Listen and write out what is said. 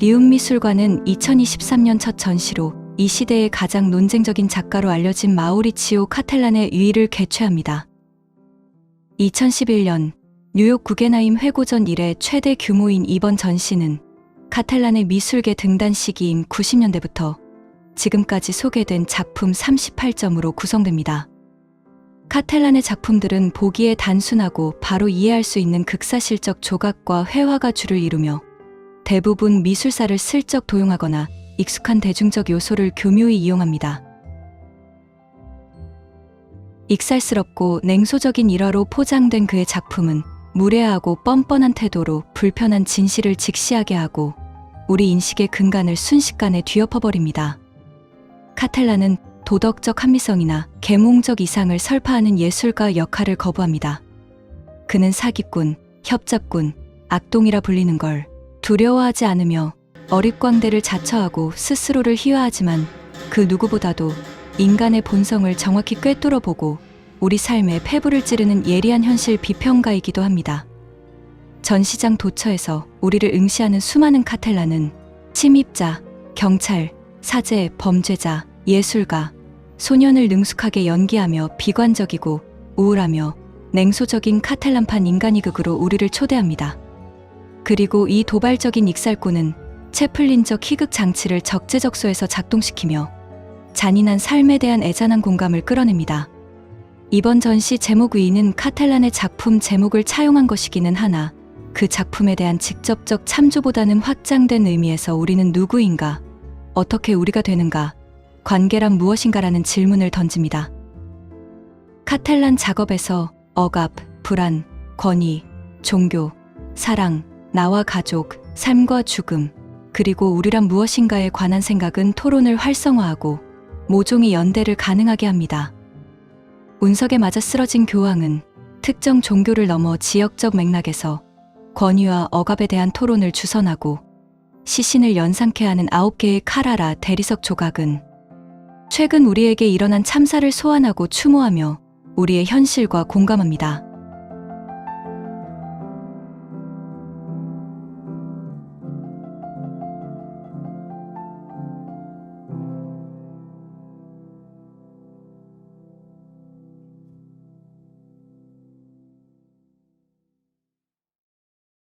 리움미술관은 2023년 첫 전시로 이 시대의 가장 논쟁적인 작가로 알려진 마우리치오 카텔란의 유의를 개최합니다. 2011년 뉴욕 구겐하임 회고전 이래 최대 규모인 이번 전시는 카텔란의 미술계 등단 시기인 90년대부터 지금까지 소개된 작품 38점으로 구성됩니다. 카텔란의 작품들은 보기에 단순하고 바로 이해할 수 있는 극사실적 조각과 회화가 주를 이루며 대부분 미술사를 슬쩍 도용하거나 익숙한 대중적 요소를 교묘히 이용합니다. 익살스럽고 냉소적인 일화로 포장된 그의 작품은 무례하고 뻔뻔한 태도로 불편한 진실을 직시하게 하고 우리 인식의 근간을 순식간에 뒤엎어버립니다. 카텔라는 도덕적 합리성이나 계몽적 이상을 설파하는 예술가 역할을 거부합니다. 그는 사기꾼, 협잡꾼, 악동이라 불리는 걸 두려워하지 않으며 어립광대를 자처하고 스스로를 희화하지만 그 누구보다도 인간의 본성을 정확히 꿰뚫어 보고 우리 삶에 폐부를 찌르는 예리한 현실 비평가이기도 합니다. 전시장 도처에서 우리를 응시하는 수많은 카텔라는 침입자, 경찰, 사제, 범죄자, 예술가, 소년을 능숙하게 연기하며 비관적이고 우울하며 냉소적인 카텔란판 인간이극으로 우리를 초대합니다. 그리고 이 도발적인 익살꾼은 채플린적 희극 장치를 적재적소에서 작동시키며 잔인한 삶에 대한 애잔한 공감을 끌어냅니다. 이번 전시 제목 위는 카텔란의 작품 제목을 차용한 것이기는 하나 그 작품에 대한 직접적 참조보다는 확장된 의미에서 우리는 누구인가, 어떻게 우리가 되는가, 관계란 무엇인가라는 질문을 던집니다. 카텔란 작업에서 억압, 불안, 권위, 종교, 사랑, 나와 가족, 삶과 죽음, 그리고 우리란 무엇인가에 관한 생각은 토론을 활성화하고 모종의 연대를 가능하게 합니다. 운석에 맞아 쓰러진 교황은 특정 종교를 넘어 지역적 맥락에서 권위와 억압에 대한 토론을 주선하고 시신을 연상케 하는 아홉 개의 카라라 대리석 조각은 최근 우리에게 일어난 참사를 소환하고 추모하며 우리의 현실과 공감합니다.